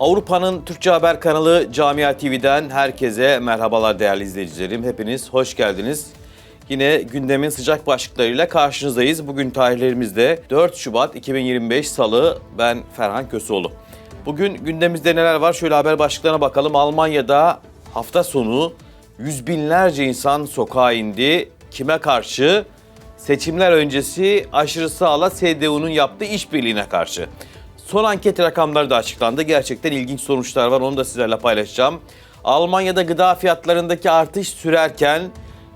Avrupa'nın Türkçe Haber kanalı Camia TV'den herkese merhabalar değerli izleyicilerim. Hepiniz hoş geldiniz. Yine gündemin sıcak başlıklarıyla karşınızdayız. Bugün tarihlerimizde 4 Şubat 2025 Salı. Ben Ferhan Köseoğlu. Bugün gündemimizde neler var? Şöyle haber başlıklarına bakalım. Almanya'da hafta sonu yüz binlerce insan sokağa indi. Kime karşı? Seçimler öncesi aşırı sağla CDU'nun yaptığı işbirliğine karşı. Son anket rakamları da açıklandı. Gerçekten ilginç sonuçlar var. Onu da sizlerle paylaşacağım. Almanya'da gıda fiyatlarındaki artış sürerken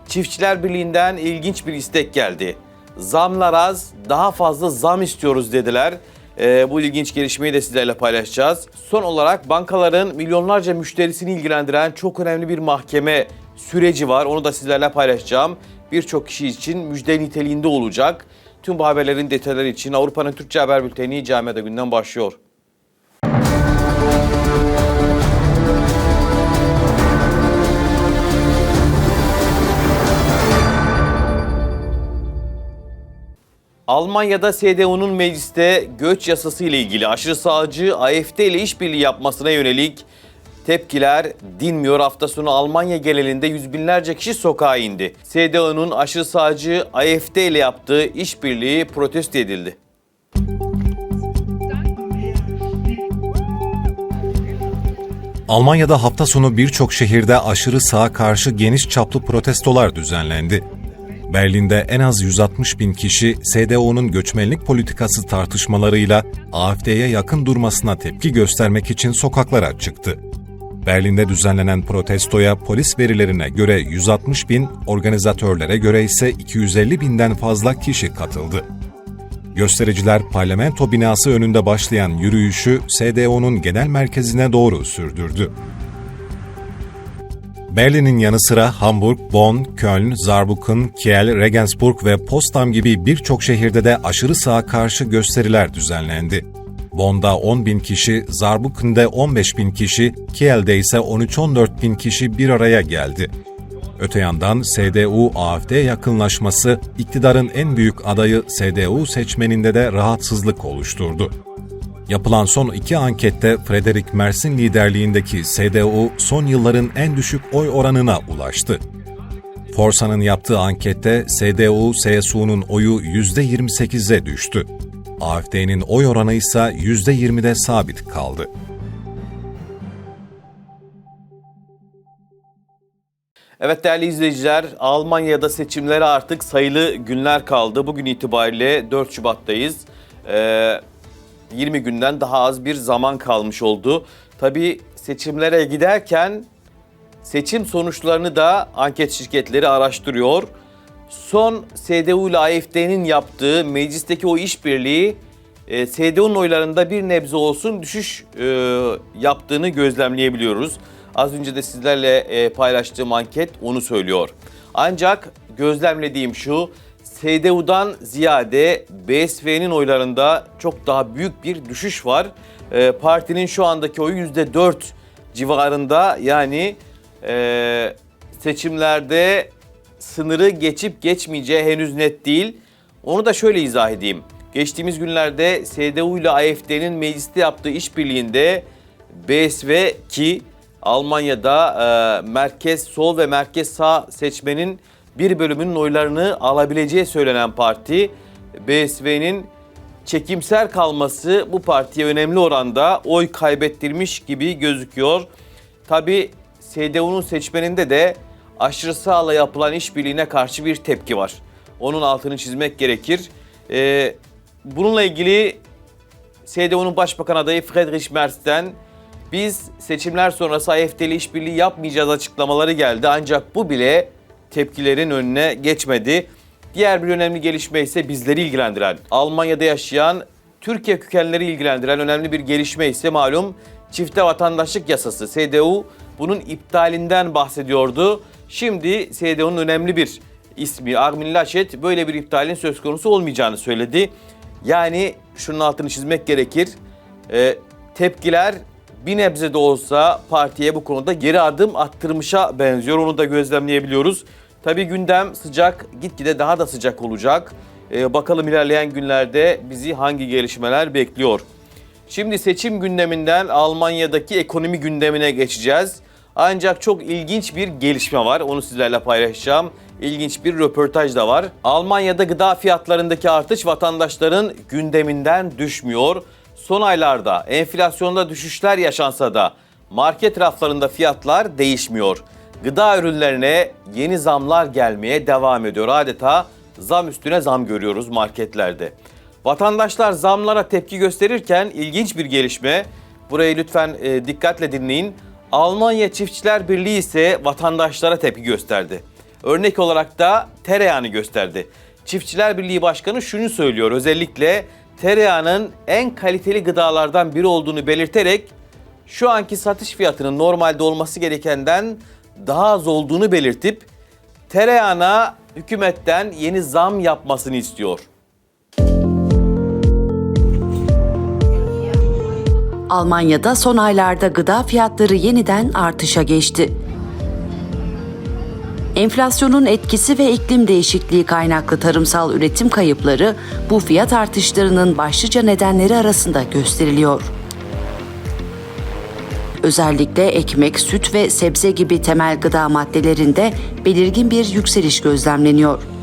Çiftçiler Birliği'nden ilginç bir istek geldi. Zamlar az, daha fazla zam istiyoruz dediler. Ee, bu ilginç gelişmeyi de sizlerle paylaşacağız. Son olarak bankaların milyonlarca müşterisini ilgilendiren çok önemli bir mahkeme süreci var. Onu da sizlerle paylaşacağım. Birçok kişi için müjde niteliğinde olacak. Tüm bu haberlerin detayları için Avrupa'nın Türkçe Haber Bülteni Camiada Günden başlıyor. Almanya'da CDU'nun mecliste göç yasası ile ilgili aşırı sağcı AFD ile işbirliği yapmasına yönelik tepkiler dinmiyor. Hafta sonu Almanya genelinde yüz binlerce kişi sokağa indi. CDU'nun aşırı sağcı AFD ile yaptığı işbirliği protesto edildi. Almanya'da hafta sonu birçok şehirde aşırı sağa karşı geniş çaplı protestolar düzenlendi. Berlin'de en az 160 bin kişi CDU'nun göçmenlik politikası tartışmalarıyla AfD'ye yakın durmasına tepki göstermek için sokaklara çıktı. Berlin'de düzenlenen protestoya polis verilerine göre 160 bin, organizatörlere göre ise 250 binden fazla kişi katıldı. Göstericiler parlamento binası önünde başlayan yürüyüşü CDU'nun genel merkezine doğru sürdürdü. Berlin'in yanı sıra Hamburg, Bonn, Köln, Saarbrücken, Kiel, Regensburg ve Potsdam gibi birçok şehirde de aşırı sağa karşı gösteriler düzenlendi. Bonn'da 10 bin kişi, Saarbrücken'de 15 bin kişi, Kiel'de ise 13-14 bin kişi bir araya geldi. Öte yandan CDU-AFD yakınlaşması iktidarın en büyük adayı CDU seçmeninde de rahatsızlık oluşturdu. Yapılan son iki ankette Frederick Merz'in liderliğindeki CDU son yılların en düşük oy oranına ulaştı. Forsa'nın yaptığı ankette CDU-CSU'nun oyu %28'e düştü. AFD'nin oy oranı ise %20'de sabit kaldı. Evet değerli izleyiciler, Almanya'da seçimlere artık sayılı günler kaldı. Bugün itibariyle 4 Şubat'tayız. Ee, 20 günden daha az bir zaman kalmış oldu. Tabii seçimlere giderken seçim sonuçlarını da anket şirketleri araştırıyor. Son CDU ile AFD'nin yaptığı meclisteki o işbirliği e, CDU'nun oylarında bir nebze olsun düşüş e, yaptığını gözlemleyebiliyoruz. Az önce de sizlerle e, paylaştığım anket onu söylüyor. Ancak gözlemlediğim şu, CDU'dan ziyade BSV'nin oylarında çok daha büyük bir düşüş var. E, partinin şu andaki oyu %4 civarında yani e, seçimlerde sınırı geçip geçmeyeceği henüz net değil. Onu da şöyle izah edeyim. Geçtiğimiz günlerde CDU ile AFD'nin mecliste yaptığı işbirliğinde BSV ki Almanya'da e, merkez sol ve merkez sağ seçmenin bir bölümünün oylarını alabileceği söylenen parti BSV'nin çekimser kalması bu partiye önemli oranda oy kaybettirmiş gibi gözüküyor. Tabi CDU'nun seçmeninde de aşırı sağla yapılan işbirliğine karşı bir tepki var. Onun altını çizmek gerekir. Ee, bununla ilgili CDU'nun başbakan adayı Friedrich Merz'ten biz seçimler sonrası AFD'li işbirliği yapmayacağız açıklamaları geldi. Ancak bu bile tepkilerin önüne geçmedi. Diğer bir önemli gelişme ise bizleri ilgilendiren, Almanya'da yaşayan Türkiye kökenleri ilgilendiren önemli bir gelişme ise malum çifte vatandaşlık yasası. CDU bunun iptalinden bahsediyordu. Şimdi CDU'nun önemli bir ismi Armin Laschet böyle bir iptalin söz konusu olmayacağını söyledi. Yani şunun altını çizmek gerekir. Ee, tepkiler bir nebze de olsa partiye bu konuda geri adım attırmışa benziyor. Onu da gözlemleyebiliyoruz. Tabii gündem sıcak, gitgide daha da sıcak olacak. Ee, bakalım ilerleyen günlerde bizi hangi gelişmeler bekliyor. Şimdi seçim gündeminden Almanya'daki ekonomi gündemine geçeceğiz. Ancak çok ilginç bir gelişme var. Onu sizlerle paylaşacağım. İlginç bir röportaj da var. Almanya'da gıda fiyatlarındaki artış vatandaşların gündeminden düşmüyor. Son aylarda enflasyonda düşüşler yaşansa da market raflarında fiyatlar değişmiyor. Gıda ürünlerine yeni zamlar gelmeye devam ediyor. Adeta zam üstüne zam görüyoruz marketlerde. Vatandaşlar zamlara tepki gösterirken ilginç bir gelişme. Burayı lütfen e, dikkatle dinleyin. Almanya Çiftçiler Birliği ise vatandaşlara tepki gösterdi. Örnek olarak da tereyağını gösterdi. Çiftçiler Birliği Başkanı şunu söylüyor. Özellikle tereyağının en kaliteli gıdalardan biri olduğunu belirterek şu anki satış fiyatının normalde olması gerekenden daha az olduğunu belirtip tereyağına hükümetten yeni zam yapmasını istiyor. Almanya'da son aylarda gıda fiyatları yeniden artışa geçti. Enflasyonun etkisi ve iklim değişikliği kaynaklı tarımsal üretim kayıpları bu fiyat artışlarının başlıca nedenleri arasında gösteriliyor. Özellikle ekmek, süt ve sebze gibi temel gıda maddelerinde belirgin bir yükseliş gözlemleniyor.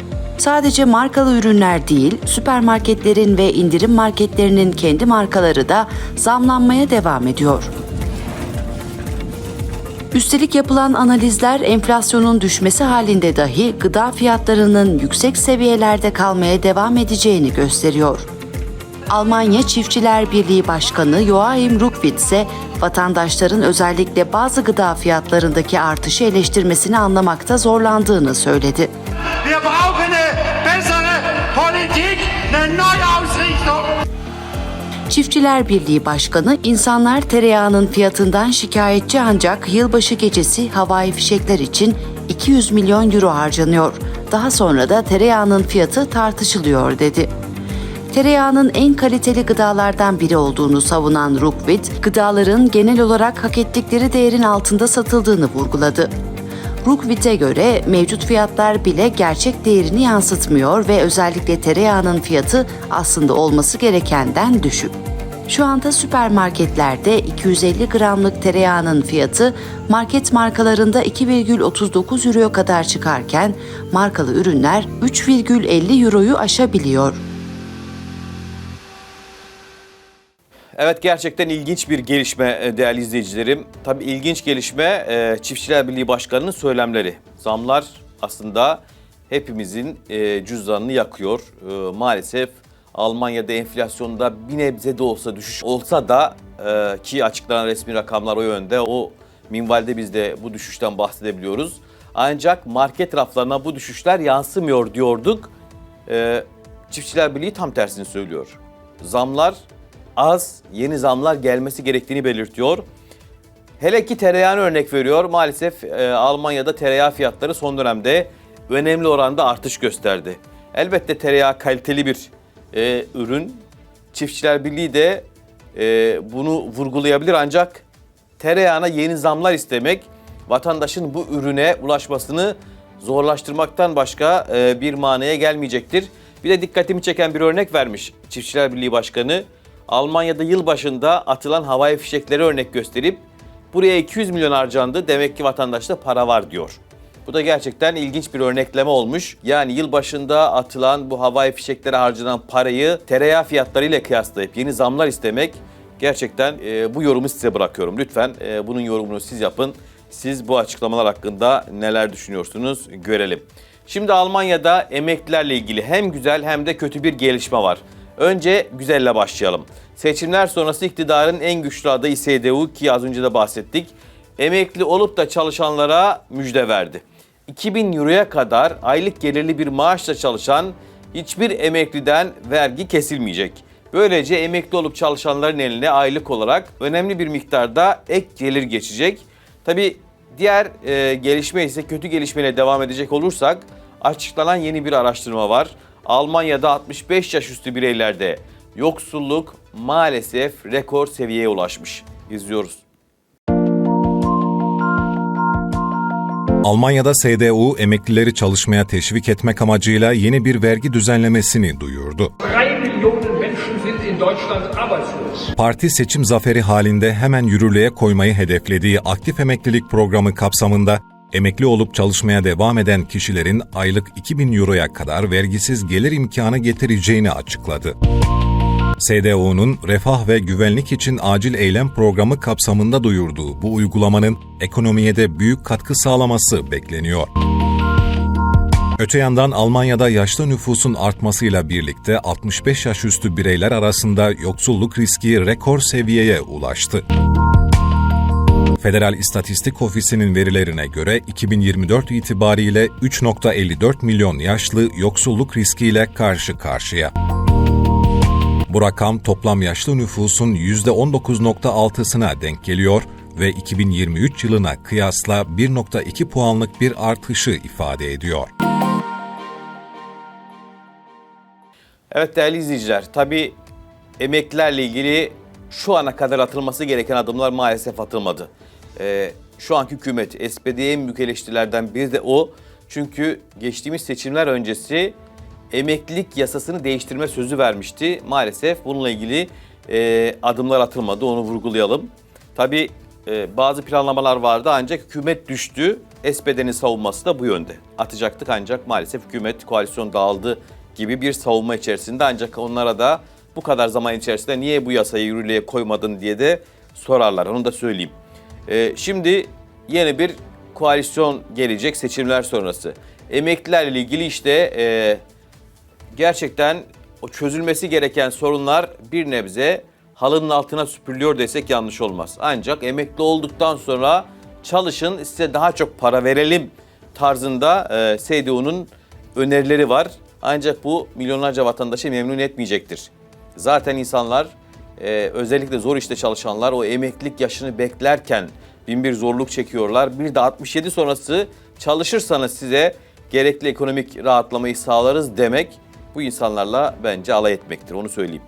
Sadece markalı ürünler değil, süpermarketlerin ve indirim marketlerinin kendi markaları da zamlanmaya devam ediyor. Üstelik yapılan analizler enflasyonun düşmesi halinde dahi gıda fiyatlarının yüksek seviyelerde kalmaya devam edeceğini gösteriyor. Almanya Çiftçiler Birliği Başkanı Joachim Ruckwied ise vatandaşların özellikle bazı gıda fiyatlarındaki artışı eleştirmesini anlamakta zorlandığını söyledi. Çiftçiler Birliği Başkanı insanlar tereyağının fiyatından şikayetçi ancak yılbaşı gecesi havai fişekler için 200 milyon euro harcanıyor. Daha sonra da tereyağının fiyatı tartışılıyor dedi. Tereyağının en kaliteli gıdalardan biri olduğunu savunan Ruckwied, gıdaların genel olarak hak ettikleri değerin altında satıldığını vurguladı. Ruckwied'e göre mevcut fiyatlar bile gerçek değerini yansıtmıyor ve özellikle tereyağının fiyatı aslında olması gerekenden düşük. Şu anda süpermarketlerde 250 gramlık tereyağının fiyatı market markalarında 2,39 euroya kadar çıkarken markalı ürünler 3,50 euroyu aşabiliyor. Evet gerçekten ilginç bir gelişme e, değerli izleyicilerim. Tabii ilginç gelişme e, Çiftçiler Birliği Başkanı'nın söylemleri. Zamlar aslında hepimizin e, cüzdanını yakıyor. Maalesef Almanya'da enflasyonda bir nebze de olsa düşüş olsa da ki açıklanan resmi rakamlar o yönde. O minvalde biz de bu düşüşten bahsedebiliyoruz. Ancak market raflarına bu düşüşler yansımıyor diyorduk. Çiftçiler Birliği tam tersini söylüyor. Zamlar az, yeni zamlar gelmesi gerektiğini belirtiyor. Hele ki tereyağını örnek veriyor. Maalesef e, Almanya'da tereyağı fiyatları son dönemde önemli oranda artış gösterdi. Elbette tereyağı kaliteli bir e, ürün. Çiftçiler Birliği de e, bunu vurgulayabilir ancak tereyağına yeni zamlar istemek vatandaşın bu ürüne ulaşmasını zorlaştırmaktan başka e, bir manaya gelmeyecektir. Bir de dikkatimi çeken bir örnek vermiş Çiftçiler Birliği Başkanı. Almanya'da yılbaşında atılan havai fişekleri örnek gösterip buraya 200 milyon harcandı demek ki vatandaşta para var diyor. Bu da gerçekten ilginç bir örnekleme olmuş. Yani yılbaşında atılan bu havai fişeklere harcanan parayı tereyağı fiyatlarıyla kıyaslayıp yeni zamlar istemek gerçekten e, bu yorumu size bırakıyorum. Lütfen e, bunun yorumunu siz yapın. Siz bu açıklamalar hakkında neler düşünüyorsunuz görelim. Şimdi Almanya'da emeklilerle ilgili hem güzel hem de kötü bir gelişme var. Önce güzelle başlayalım. Seçimler sonrası iktidarın en güçlü adayı CDU ki az önce de bahsettik. Emekli olup da çalışanlara müjde verdi. 2000 euroya kadar aylık gelirli bir maaşla çalışan hiçbir emekliden vergi kesilmeyecek. Böylece emekli olup çalışanların eline aylık olarak önemli bir miktarda ek gelir geçecek. Tabi diğer e, gelişme ise kötü gelişmeyle devam edecek olursak açıklanan yeni bir araştırma var. Almanya'da 65 yaş üstü bireylerde yoksulluk maalesef rekor seviyeye ulaşmış. İzliyoruz. Almanya'da SDU emeklileri çalışmaya teşvik etmek amacıyla yeni bir vergi düzenlemesini duyurdu. 3 Millionen Menschen sind in Deutschland arbeitslos. Parti seçim zaferi halinde hemen yürürlüğe koymayı hedeflediği aktif emeklilik programı kapsamında emekli olup çalışmaya devam eden kişilerin aylık 2000 euroya kadar vergisiz gelir imkanı getireceğini açıkladı. SDO'nun Refah ve Güvenlik için Acil Eylem Programı kapsamında duyurduğu bu uygulamanın ekonomiye de büyük katkı sağlaması bekleniyor. Öte yandan Almanya'da yaşlı nüfusun artmasıyla birlikte 65 yaş üstü bireyler arasında yoksulluk riski rekor seviyeye ulaştı. Federal İstatistik Ofisi'nin verilerine göre 2024 itibariyle 3.54 milyon yaşlı yoksulluk riskiyle karşı karşıya. Bu rakam toplam yaşlı nüfusun %19.6'sına denk geliyor ve 2023 yılına kıyasla 1.2 puanlık bir artışı ifade ediyor. Evet değerli izleyiciler, tabii emeklilerle ilgili şu ana kadar atılması gereken adımlar maalesef atılmadı. Ee, şu anki hükümet, SPD'ye en büyük biri de o. Çünkü geçtiğimiz seçimler öncesi emeklilik yasasını değiştirme sözü vermişti. Maalesef bununla ilgili e, adımlar atılmadı, onu vurgulayalım. Tabii e, bazı planlamalar vardı ancak hükümet düştü. SPD'nin savunması da bu yönde. Atacaktık ancak maalesef hükümet koalisyon dağıldı gibi bir savunma içerisinde ancak onlara da bu kadar zaman içerisinde niye bu yasayı yürürlüğe koymadın diye de sorarlar. Onu da söyleyeyim. Ee, şimdi yeni bir koalisyon gelecek seçimler sonrası. Emeklilerle ilgili işte e, gerçekten o çözülmesi gereken sorunlar bir nebze halının altına süpürülüyor desek yanlış olmaz. Ancak emekli olduktan sonra çalışın size daha çok para verelim tarzında e, SDU'nun önerileri var. Ancak bu milyonlarca vatandaşı memnun etmeyecektir. Zaten insanlar e, özellikle zor işte çalışanlar o emeklilik yaşını beklerken bin bir zorluk çekiyorlar. Bir de 67 sonrası çalışırsanız size gerekli ekonomik rahatlamayı sağlarız demek bu insanlarla bence alay etmektir onu söyleyeyim.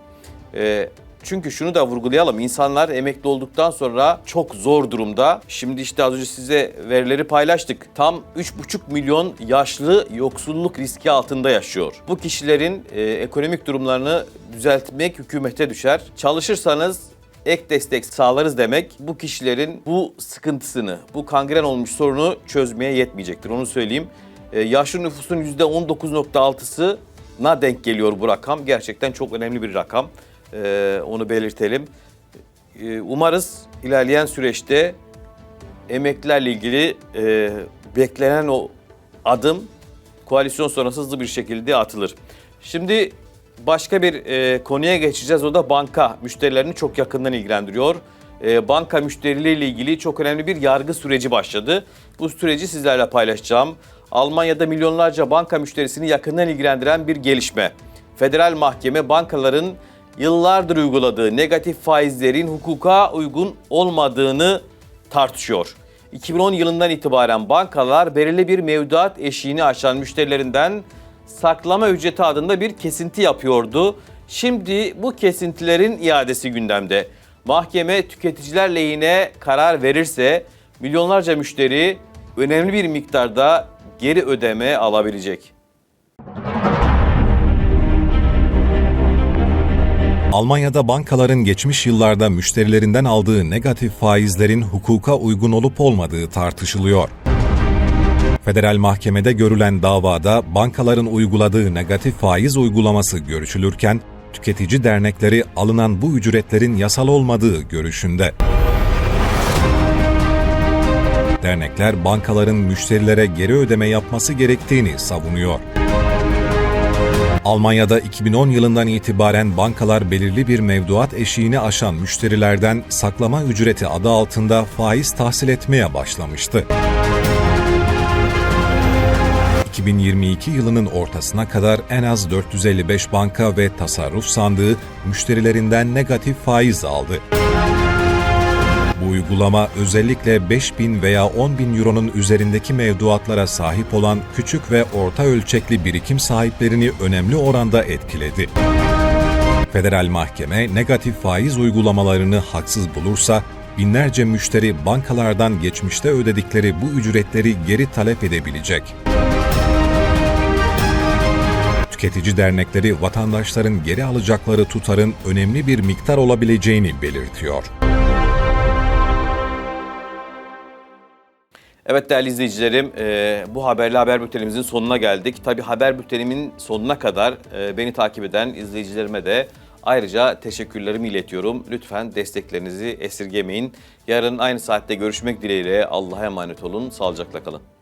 E, çünkü şunu da vurgulayalım. İnsanlar emekli olduktan sonra çok zor durumda. Şimdi işte az önce size verileri paylaştık. Tam 3,5 milyon yaşlı yoksulluk riski altında yaşıyor. Bu kişilerin e, ekonomik durumlarını düzeltmek hükümete düşer. Çalışırsanız ek destek sağlarız demek bu kişilerin bu sıkıntısını, bu kangren olmuş sorunu çözmeye yetmeyecektir. Onu söyleyeyim. E, yaşlı nüfusun %19.6'sına denk geliyor bu rakam. Gerçekten çok önemli bir rakam. Ee, onu belirtelim. Ee, umarız ilerleyen süreçte emeklilerle ilgili e, beklenen o adım koalisyon sonrası hızlı bir şekilde atılır. Şimdi başka bir e, konuya geçeceğiz. O da banka müşterilerini çok yakından ilgilendiriyor. E, banka müşterileriyle ilgili çok önemli bir yargı süreci başladı. Bu süreci sizlerle paylaşacağım. Almanya'da milyonlarca banka müşterisini yakından ilgilendiren bir gelişme. Federal mahkeme bankaların yıllardır uyguladığı negatif faizlerin hukuka uygun olmadığını tartışıyor. 2010 yılından itibaren bankalar belirli bir mevduat eşiğini aşan müşterilerinden saklama ücreti adında bir kesinti yapıyordu. Şimdi bu kesintilerin iadesi gündemde. Mahkeme tüketiciler lehine karar verirse milyonlarca müşteri önemli bir miktarda geri ödeme alabilecek. Almanya'da bankaların geçmiş yıllarda müşterilerinden aldığı negatif faizlerin hukuka uygun olup olmadığı tartışılıyor. Federal mahkemede görülen davada bankaların uyguladığı negatif faiz uygulaması görüşülürken, tüketici dernekleri alınan bu ücretlerin yasal olmadığı görüşünde. Dernekler bankaların müşterilere geri ödeme yapması gerektiğini savunuyor. Almanya'da 2010 yılından itibaren bankalar belirli bir mevduat eşiğini aşan müşterilerden saklama ücreti adı altında faiz tahsil etmeye başlamıştı. 2022 yılının ortasına kadar en az 455 banka ve tasarruf sandığı müşterilerinden negatif faiz aldı. Bu uygulama özellikle 5 bin veya 10 bin euronun üzerindeki mevduatlara sahip olan küçük ve orta ölçekli birikim sahiplerini önemli oranda etkiledi. Federal mahkeme negatif faiz uygulamalarını haksız bulursa binlerce müşteri bankalardan geçmişte ödedikleri bu ücretleri geri talep edebilecek. Tüketici dernekleri vatandaşların geri alacakları tutarın önemli bir miktar olabileceğini belirtiyor. Evet değerli izleyicilerim, e, bu haberle haber bültenimizin sonuna geldik. Tabii haber bültenimin sonuna kadar e, beni takip eden izleyicilerime de ayrıca teşekkürlerimi iletiyorum. Lütfen desteklerinizi esirgemeyin. Yarın aynı saatte görüşmek dileğiyle Allah'a emanet olun. Sağlıcakla kalın.